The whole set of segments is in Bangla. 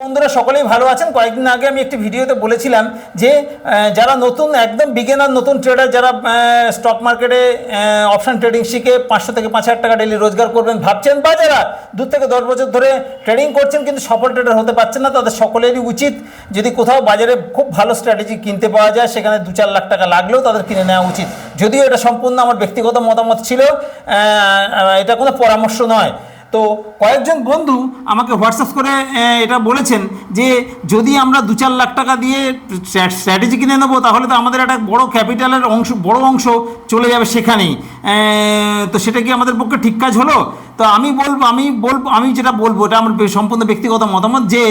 বন্ধুরা, সকলেই ভালো আছেন? কয়েকদিন আগে আমি একটি ভিডিওতে বলেছিলাম যে যারা নতুন, একদম বিগেনার নতুন ট্রেডার যারা স্টক মার্কেটে অপশন ট্রেডিং শিখে পাঁচশো থেকে পাঁচ হাজার টাকা ডেলি রোজগার করবেন ভাবছেন বা যারা দু থেকে দশ বছর ধরে ট্রেডিং করছেন কিন্তু সফল ট্রেডার হতে পারছেন না, তাদের সকলেরই উচিত যদি কোথাও বাজারে খুব ভালো স্ট্র্যাটেজি কিনতে পাওয়া যায়, সেখানে দু চার লাখ টাকা লাগলেও তাদের কিনে নেওয়া উচিত। যদিও এটা সম্পূর্ণ আমার ব্যক্তিগত মতামত ছিল এটা কোনো পরামর্শ নয়। তো কয়েকজন বন্ধু আমাকে হোয়াটসঅ্যাপ করে এটা বলেছেন যে যদি আমরা দু চার লাখ টাকা দিয়ে স্ট্র্যাটেজি কিনে নেব, তাহলে তো আমাদের একটা বড় ক্যাপিটালের অংশ, বড় অংশ চলে যাবে সেখানেই। তো সেটা কি আমাদের পক্ষে ঠিক কাজ হলো? তো আমি বলব আমি বলব, আমি যেটা বলব, এটা আমার সম্পূর্ণ ব্যক্তিগত মতামত যে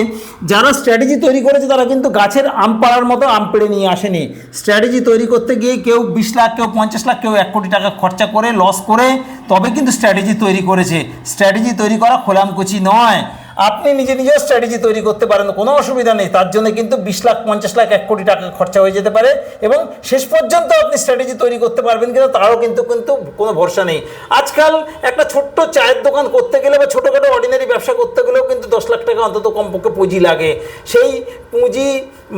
যারা স্ট্র্যাটেজি তৈরি করেছে, তারা কিন্তু গাছের আম পাড়ার মতো আম পেড়ে নিয়ে আসেনি। স্ট্র্যাটেজি তৈরি করতে গিয়ে কেউ বিশ লাখ, কেউ পঞ্চাশ লাখ, কেউ এক কোটি টাকা খরচা করে, লস করে তবে কিন্তু স্ট্র্যাটেজি তৈরি করেছে। স্ট্র্যাটেজি তৈরি করা খোলামকুচি নয়। আপনি নিজে নিজেও স্ট্র্যাটেজি তৈরি করতে পারেন, কোনো অসুবিধা নেই। তার জন্য কিন্তু বিশ লাখ, পঞ্চাশ লাখ, এক কোটি টাকা খরচা হয়ে যেতে পারে এবং শেষ পর্যন্ত আপনি স্ট্র্যাটেজি তৈরি করতে পারবেন কিনা তারও কিন্তু কিন্তু কোনো ভরসা নেই। আজকাল একটা ছোট্ট চায়ের দোকান করতে গেলে বা ছোটোখাটো অর্ডিনারি ব্যবসা করতে গেলেও কিন্তু দশ লাখ টাকা অন্তত কমপক্ষে পুঁজি লাগে। সেই পুঁজি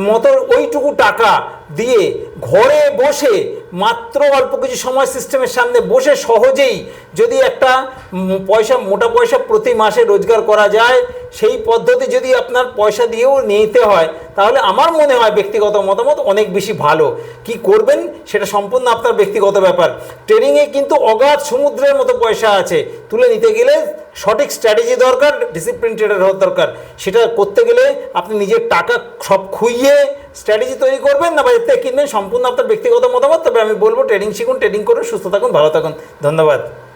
মতো ওইটুকু টাকা দিয়ে ঘরে বসে মাত্র অল্প কিছু সময় সিস্টেমের সামনে বসে সহজেই যদি একটা পয়সা, মোটা পয়সা প্রতি মাসে রোজগার করা যায় সেই পদ্ধতি যদি আপনার পয়সা দিয়েও নিতে হয়, তাহলে আমার মনে হয় ব্যক্তিগত মতামত অনেক বেশি ভালো। কি করবেন সেটা সম্পূর্ণ আপনার ব্যক্তিগত ব্যাপার। ট্রেডিংয়ে কিন্তু অগাধ সমুদ্রের মতো পয়সা আছে। তুলে নিতে গেলে সঠিক স্ট্র্যাটেজি দরকার ডিসিপ্লিন ট্রেডার হওয়ার দরকার। সেটা করতে গেলে আপনি নিজের টাকা সব খুইয়ে স্ট্র্যাটেজি তৈরি করবেন, না থেকে কিনবেন, সম্পূর্ণ আপনার ব্যক্তিগত মতামত। তবে আমি বলব ট্রেডিং শিখুন ট্রেডিং করুন, সুস্থ থাকুন, ভালো থাকুন। ধন্যবাদ।